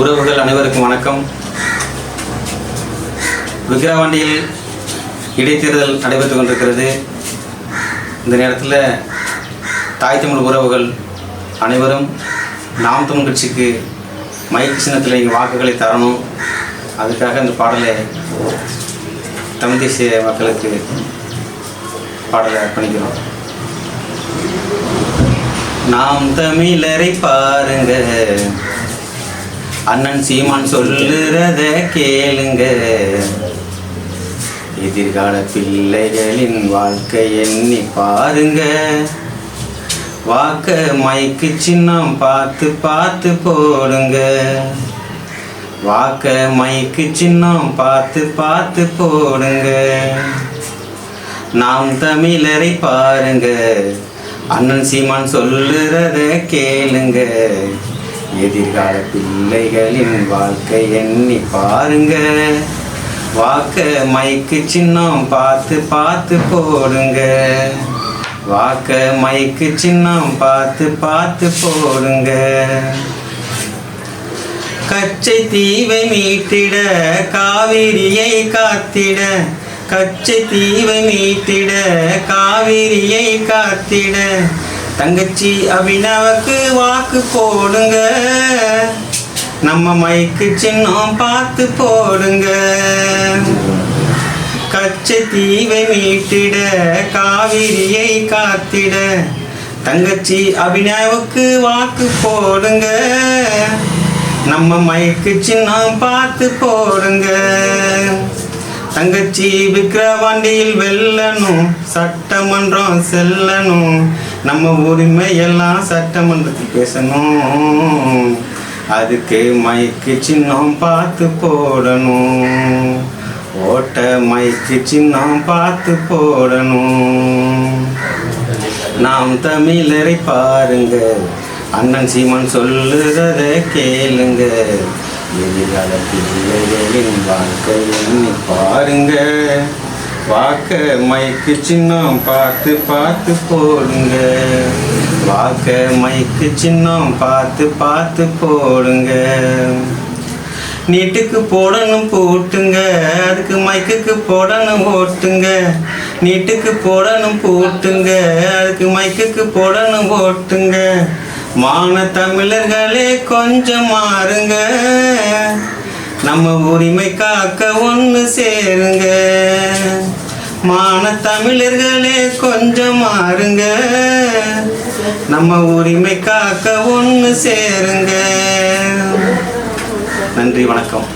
உறவுகள் அனைவருக்கும் வணக்கம். விக்கிரவாண்டியில் இடைத்தேர்தல் நடைபெற்று கொண்டிருக்கிறது. இந்த நேரத்தில் தாய் தமிழ் உறவுகள் அனைவரும் நாம் தமிழ் கட்சிக்கு மைக் சின்னத்தில் இங்கே வாக்குகளை தரணும். அதுக்காக இந்த பாடலை தமிழ் தேசிய மக்களுக்கு பாடலை அர்ப்பணிக்கிறோம். நாம் தமிழரை பாருங்கள் அண்ணன் சீமான் சொல்லுறத கேளுங்க. எதிர்கால பிள்ளைகளின் வாழ்க்கை எண்ணி பாருங்க. வாக்க மைக்கு சின்னம் பார்த்து பார்த்து போடுங்க. வாக்க மைக்கு சின்னம் பார்த்து பார்த்து போடுங்க. நாம் தமிழரை பாருங்க. அண்ணன் சீமான் சொல்லுறத கேளுங்க. எதிர்கால பிள்ளைகளின் வாழ்க்கை எண்ணி பாருங்க. வாக்க மைக்கு சின்னம் பார்த்து பார்த்து போடுங்க. வாக்க மைக்கு சின்னம் பார்த்து பார்த்து போடுங்க. கச்சை தீவை மீட்டிட காவிரியை காத்திட. கச்சை தீவை மீட்டிட காவிரியை காத்திட. தங்கச்சி அபினவுக்கு வாக்கு போடுங்க. நம்ம மைக்கு சின்னம் பார்த்து போடுங்க. கச்சை தீவை மீட்டிட காவிரியை காத்திட தங்கச்சி அபினவுக்கு வாக்கு போடுங்க. நம்ம மைக்கு சின்னம் பார்த்து போடுங்க. தங்கச்சி விக்கிரவாண்டியில் வெல்லணும் சட்டமன்றம் செல்லணும். நம்ம உரிமை எல்லாம் சட்டமன்றத்தில் பேசணும். அதுக்கு மைக்கு சின்னம் பார்த்து போடணும். ஓட்ட மைக்கு சின்னம் பார்த்து போடணும். நாம் தமிழரை பாருங்க. அண்ணன் சீமான் சொல்லுறத கேளுங்க. எதிர்கால பிள்ளைகளின் வாழ்க்கை எண்ணி பாருங்க. வாக்க மைக்கு சின்னம் பார்த்து பார்த்து போடுங்க. வாக்க மைக்கு சின்னம் பார்த்து பார்த்து போடுங்க. நீட்டுக்கு போடணும் போட்டுங்க அதுக்கு மைக்குக்கு போடணும் ஓட்டுங்க. நீட்டுக்கு போடணும் போட்டுங்க அதுக்கு மைக்குக்கு போடணும் ஓட்டுங்க. மான தமிழர்களே கொஞ்சம் மாறுங்க. நம்ம உரிமை காக்க ஒன்று சேருங்க. மான தமிழர்களே கொஞ்சம் மாறுங்க. நம்ம உரிமை காக்க ஒன்று சேருங்க. நன்றி வணக்கம்.